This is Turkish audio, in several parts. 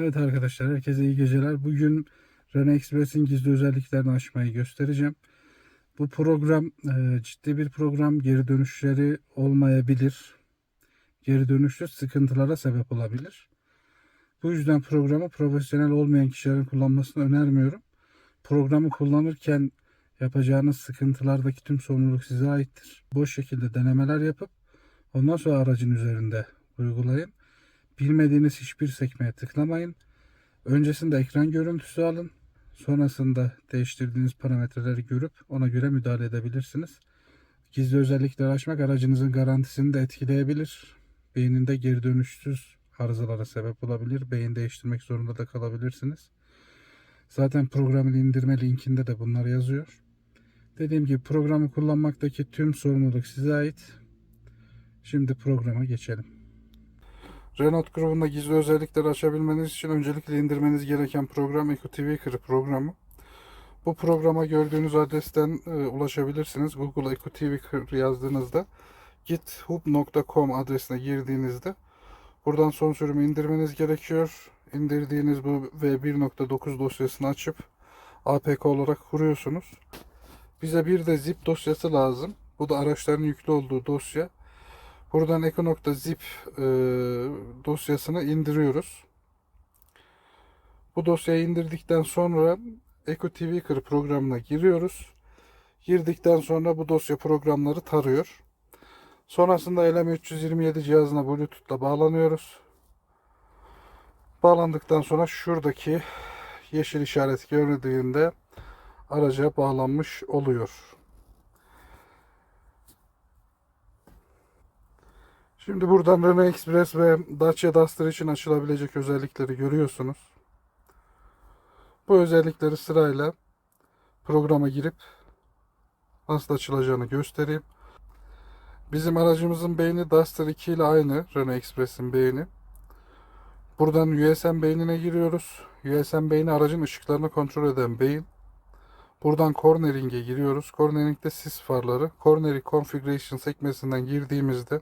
Evet arkadaşlar herkese iyi geceler. Bugün Renault Express'in gizli özelliklerini açmayı göstereceğim. Bu program e, ciddi bir program. Geri dönüşleri olmayabilir. Geri dönüşlü sıkıntılara sebep olabilir. Bu yüzden programı profesyonel olmayan kişilerin kullanmasını önermiyorum. Programı kullanırken yapacağınız sıkıntılardaki tüm sorumluluk size aittir. Boş şekilde denemeler yapıp ondan sonra aracın üzerinde uygulayın. Bilmediğiniz hiçbir sekmeye tıklamayın. Öncesinde ekran görüntüsü alın. Sonrasında değiştirdiğiniz parametreleri görüp ona göre müdahale edebilirsiniz. Gizli özellikleri açmak aracınızın garantisini de etkileyebilir. Beyninde geri dönüşsüz arızalara sebep olabilir. Beyin değiştirmek zorunda da kalabilirsiniz. Zaten programın indirme linkinde de bunlar yazıyor. Dediğim gibi programı kullanmaktaki tüm sorumluluk size ait. Şimdi programa geçelim. Renault grubunda gizli özellikleri açabilmeniz için öncelikle indirmeniz gereken program EcoTV programı. Bu programa gördüğünüz adresten e, ulaşabilirsiniz. Google EcoTV yazdığınızda github.com adresine girdiğinizde buradan son sürümü indirmeniz gerekiyor. İndirdiğiniz bu V1.9 dosyasını açıp APK olarak kuruyorsunuz. Bize bir de zip dosyası lazım. Bu da araçların yüklü olduğu dosya. Buradan eco.zip e, dosyasını indiriyoruz. Bu dosyayı indirdikten sonra Eco TV Kır programına giriyoruz. Girdikten sonra bu dosya programları tarıyor. Sonrasında LM327 cihazına Bluetooth'la bağlanıyoruz. Bağlandıktan sonra şuradaki yeşil işaret görüldüğünde araca bağlanmış oluyor. Şimdi buradan Renault Express ve Dacia Duster için açılabilecek özellikleri görüyorsunuz. Bu özellikleri sırayla programa girip nasıl açılacağını göstereyim. Bizim aracımızın beyni Duster 2 ile aynı Renault Express'in beyni. Buradan USM beynine giriyoruz. USM beyni aracın ışıklarını kontrol eden beyin. Buradan Cornering'e giriyoruz. Cornering'de sis farları. Cornering Configuration sekmesinden girdiğimizde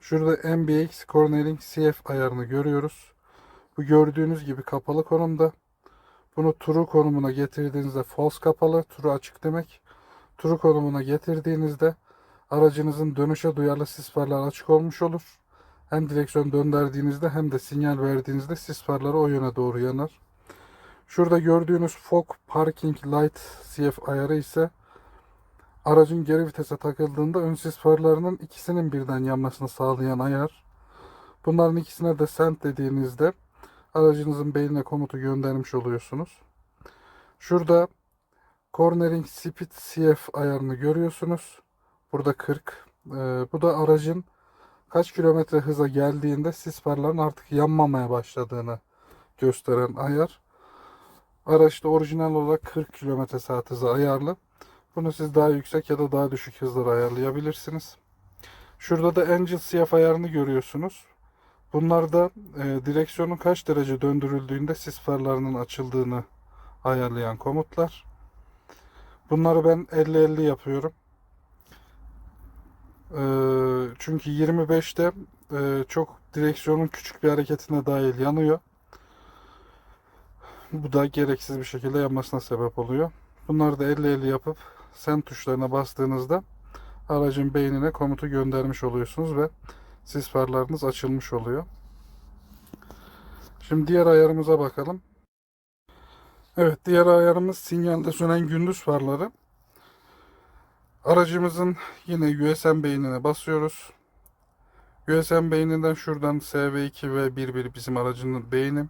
Şurada MBX Cornering CF ayarını görüyoruz. Bu gördüğünüz gibi kapalı konumda. Bunu true konumuna getirdiğinizde false kapalı, true açık demek. True konumuna getirdiğinizde aracınızın dönüşe duyarlı sis farları açık olmuş olur. Hem direksiyon döndürdüğünüzde hem de sinyal verdiğinizde sis farları o yöne doğru yanar. Şurada gördüğünüz Fog Parking Light CF ayarı ise aracın geri vitese takıldığında ön sis farlarının ikisinin birden yanmasını sağlayan ayar. Bunların ikisine de send dediğinizde aracınızın beynine komutu göndermiş oluyorsunuz. Şurada Cornering Speed CF ayarını görüyorsunuz. Burada 40. Ee, bu da aracın kaç kilometre hıza geldiğinde sis farların artık yanmamaya başladığını gösteren ayar. Araçta orijinal olarak 40 km saat hıza ayarlı. Bunu siz daha yüksek ya da daha düşük hızlara ayarlayabilirsiniz. Şurada da Angel CF ayarını görüyorsunuz. Bunlar da e, direksiyonun kaç derece döndürüldüğünde sis farlarının açıldığını ayarlayan komutlar. Bunları ben 50-50 yapıyorum. E, çünkü 25'te e, çok direksiyonun küçük bir hareketine dahil yanıyor. Bu da gereksiz bir şekilde yanmasına sebep oluyor. Bunları da 50-50 yapıp sen tuşlarına bastığınızda aracın beynine komutu göndermiş oluyorsunuz ve sis farlarınız açılmış oluyor. Şimdi diğer ayarımıza bakalım. Evet diğer ayarımız sinyalde sönen gündüz farları. Aracımızın yine USM beynine basıyoruz. USM beyninden şuradan SV2 ve 11 bizim aracın beyni.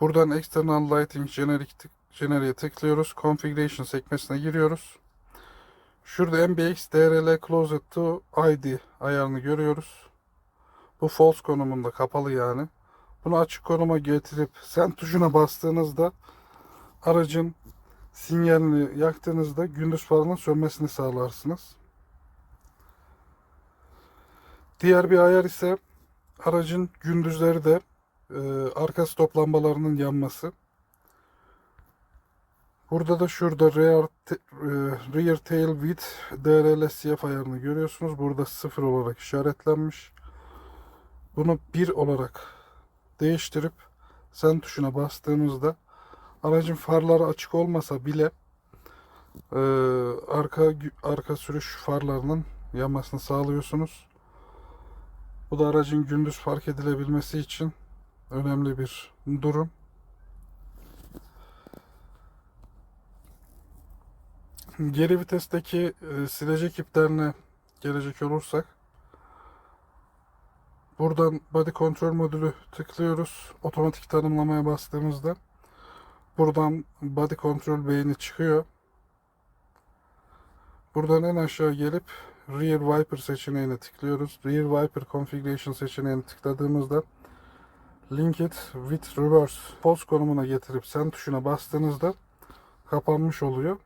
Buradan External Lighting Generic Generiğe tıklıyoruz. Configuration sekmesine giriyoruz. Şurada MBX DRL Closet to ID ayarını görüyoruz. Bu false konumunda kapalı yani. Bunu açık konuma getirip sen tuşuna bastığınızda aracın sinyalini yaktığınızda gündüz farının sönmesini sağlarsınız. Diğer bir ayar ise aracın gündüzleri de e, arka stop lambalarının yanması. Burada da şurada rear, e, rear tail width DRL CF ayarını görüyorsunuz. Burada sıfır olarak işaretlenmiş. Bunu bir olarak değiştirip sen tuşuna bastığınızda aracın farları açık olmasa bile e, arka arka sürüş farlarının yanmasını sağlıyorsunuz. Bu da aracın gündüz fark edilebilmesi için önemli bir durum. Geri vitesteki e, silecek iplerine gelecek olursak buradan body control modülü tıklıyoruz. Otomatik tanımlamaya bastığımızda buradan body control beyni çıkıyor. Buradan en aşağı gelip Rear Wiper seçeneğine tıklıyoruz. Rear Wiper Configuration seçeneğine tıkladığımızda Link it with reverse false konumuna getirip sen tuşuna bastığınızda kapanmış oluyor.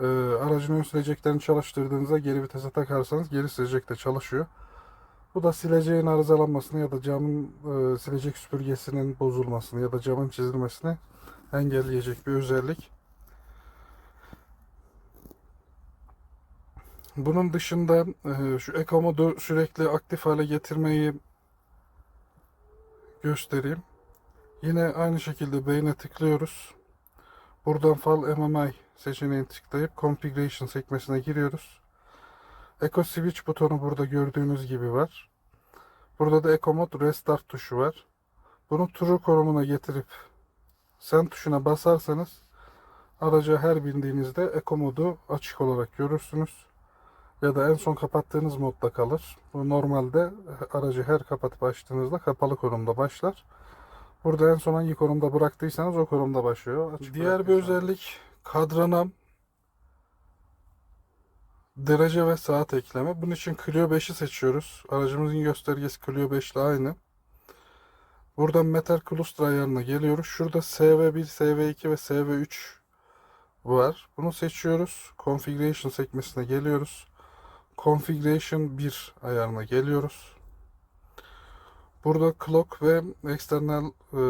Ee, aracın ön sileceklerini çalıştırdığınızda geri vitese takarsanız geri silecek de çalışıyor. Bu da sileceğin arızalanmasını ya da camın e, silecek süpürgesinin bozulmasını ya da camın çizilmesini engelleyecek bir özellik. Bunun dışında e, şu Eco modu sürekli aktif hale getirmeyi göstereyim. Yine aynı şekilde beyne tıklıyoruz. Buradan Fal MMI seçeneğini tıklayıp Configuration sekmesine giriyoruz. Eco Switch butonu burada gördüğünüz gibi var. Burada da Eco Mode Restart tuşu var. Bunu True konumuna getirip Sen tuşuna basarsanız araca her bindiğinizde Eco modu açık olarak görürsünüz. Ya da en son kapattığınız modda kalır. Bu normalde aracı her kapatıp açtığınızda kapalı konumda başlar. Burada en son hangi konumda bıraktıysanız o konumda başlıyor. Açık Diğer bir özellik kadranam derece ve saat ekleme. Bunun için Clio 5'i seçiyoruz. Aracımızın göstergesi Clio 5 ile aynı. Buradan Metal Cluster ayarına geliyoruz. Şurada SV1, SV2 ve SV3 var. Bunu seçiyoruz. Configuration sekmesine geliyoruz. Configuration 1 ayarına geliyoruz. Burada clock ve external e,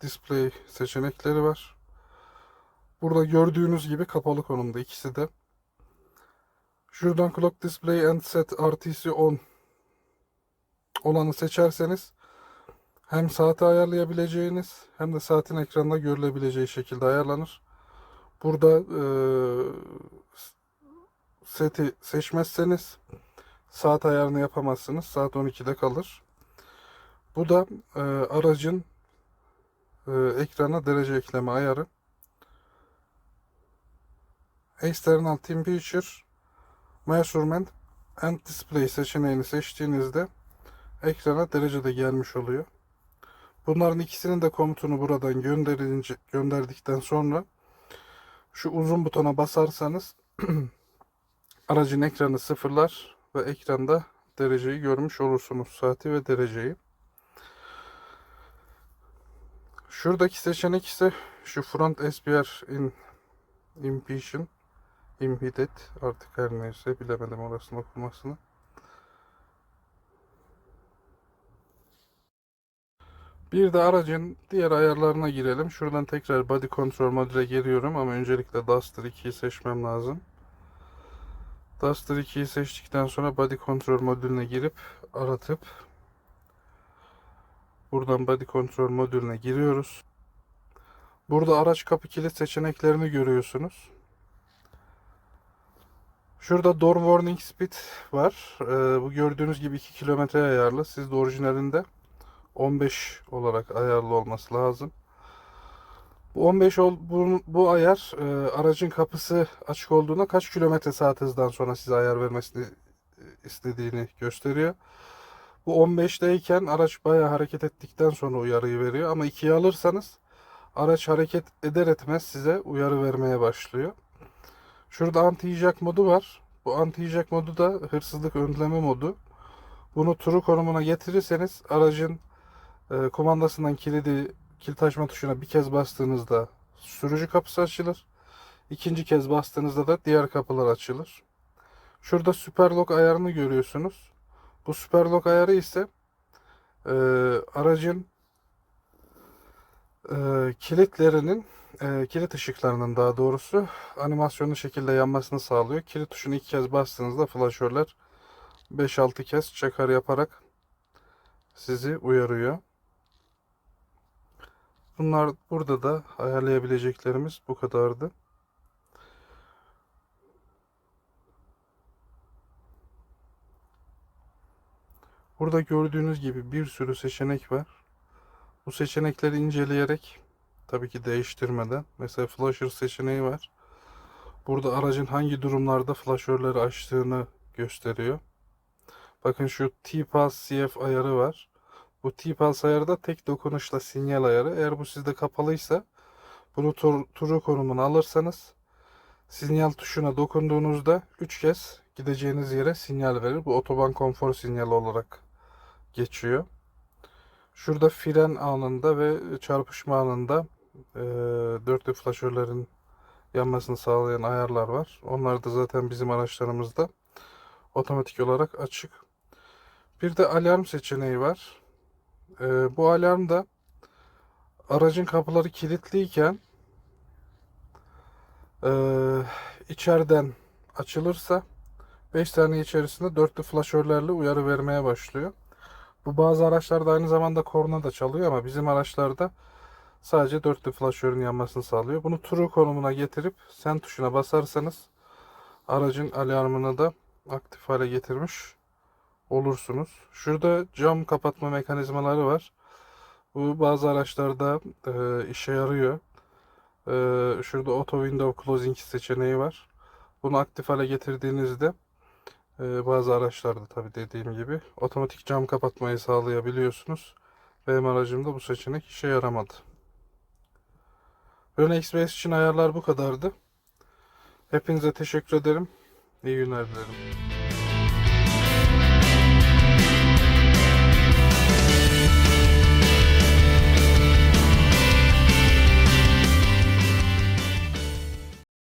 display seçenekleri var. Burada gördüğünüz gibi kapalı konumda ikisi de. Şuradan clock display and set RTC on olanı seçerseniz hem saati ayarlayabileceğiniz hem de saatin ekranda görülebileceği şekilde ayarlanır. Burada e, seti seçmezseniz saat ayarını yapamazsınız. Saat 12'de kalır. Bu da e, aracın e, ekrana derece ekleme ayarı. External Temperature Measurement and Display seçeneğini seçtiğinizde ekrana derece de gelmiş oluyor. Bunların ikisinin de komutunu buradan gönderince, gönderdikten sonra şu uzun butona basarsanız aracın ekranı sıfırlar ve ekranda dereceyi görmüş olursunuz. Saati ve dereceyi. Şuradaki seçenek ise şu front SPR in impatient impeded artık her neyse bilemedim orasını okumasını. Bir de aracın diğer ayarlarına girelim. Şuradan tekrar body control modüle geliyorum ama öncelikle Duster 2'yi seçmem lazım. Duster 2'yi seçtikten sonra body control modülüne girip aratıp buradan body control modülüne giriyoruz. Burada araç kapı kilit seçeneklerini görüyorsunuz. Şurada door warning speed var. Ee, bu gördüğünüz gibi 2 kilometre ayarlı. Sizde orijinalinde 15 olarak ayarlı olması lazım. Bu 15 ol, bu, bu ayar e, aracın kapısı açık olduğunda kaç kilometre saat hızdan sonra size ayar vermesini e, istediğini gösteriyor. Bu 15'teyken araç bayağı hareket ettikten sonra uyarıyı veriyor. Ama 2'ye alırsanız araç hareket eder etmez size uyarı vermeye başlıyor. Şurada anti-hijack modu var. Bu anti-hijack modu da hırsızlık önleme modu. Bunu true konumuna getirirseniz aracın e, kumandasından kilidi kilit açma tuşuna bir kez bastığınızda sürücü kapısı açılır. İkinci kez bastığınızda da diğer kapılar açılır. Şurada super lock ayarını görüyorsunuz. Bu super lock ayarı ise e, aracın e, kilitlerinin e, kilit ışıklarının daha doğrusu animasyonlu şekilde yanmasını sağlıyor. Kilit tuşunu iki kez bastığınızda flaşörler 5-6 kez çakar yaparak sizi uyarıyor. Bunlar burada da ayarlayabileceklerimiz bu kadardı. Burada gördüğünüz gibi bir sürü seçenek var. Bu seçenekleri inceleyerek tabii ki değiştirmeden mesela flasher seçeneği var. Burada aracın hangi durumlarda flaşörleri açtığını gösteriyor. Bakın şu T-Pulse CF ayarı var. Bu T-Pulse ayarı da tek dokunuşla sinyal ayarı. Eğer bu sizde kapalıysa bunu tur, turu konumuna alırsanız sinyal tuşuna dokunduğunuzda 3 kez gideceğiniz yere sinyal verir. Bu otoban konfor sinyali olarak geçiyor. Şurada fren anında ve çarpışma anında e, dörtlü flaşörlerin yanmasını sağlayan ayarlar var. Onlar da zaten bizim araçlarımızda otomatik olarak açık. Bir de alarm seçeneği var. E, bu alarm da aracın kapıları kilitliyken e, içeriden açılırsa 5 saniye içerisinde dörtlü flaşörlerle uyarı vermeye başlıyor. Bu bazı araçlarda aynı zamanda korna da çalıyor ama bizim araçlarda sadece dörtlü flaşörün yanmasını sağlıyor. Bunu true konumuna getirip sen tuşuna basarsanız aracın alarmını da aktif hale getirmiş olursunuz. Şurada cam kapatma mekanizmaları var. Bu bazı araçlarda e, işe yarıyor. E, şurada auto window closing seçeneği var. Bunu aktif hale getirdiğinizde ee, bazı araçlarda tabi dediğim gibi otomatik cam kapatmayı sağlayabiliyorsunuz. Benim aracımda bu seçenek işe yaramadı. Renault Express için ayarlar bu kadardı. Hepinize teşekkür ederim. İyi günler dilerim.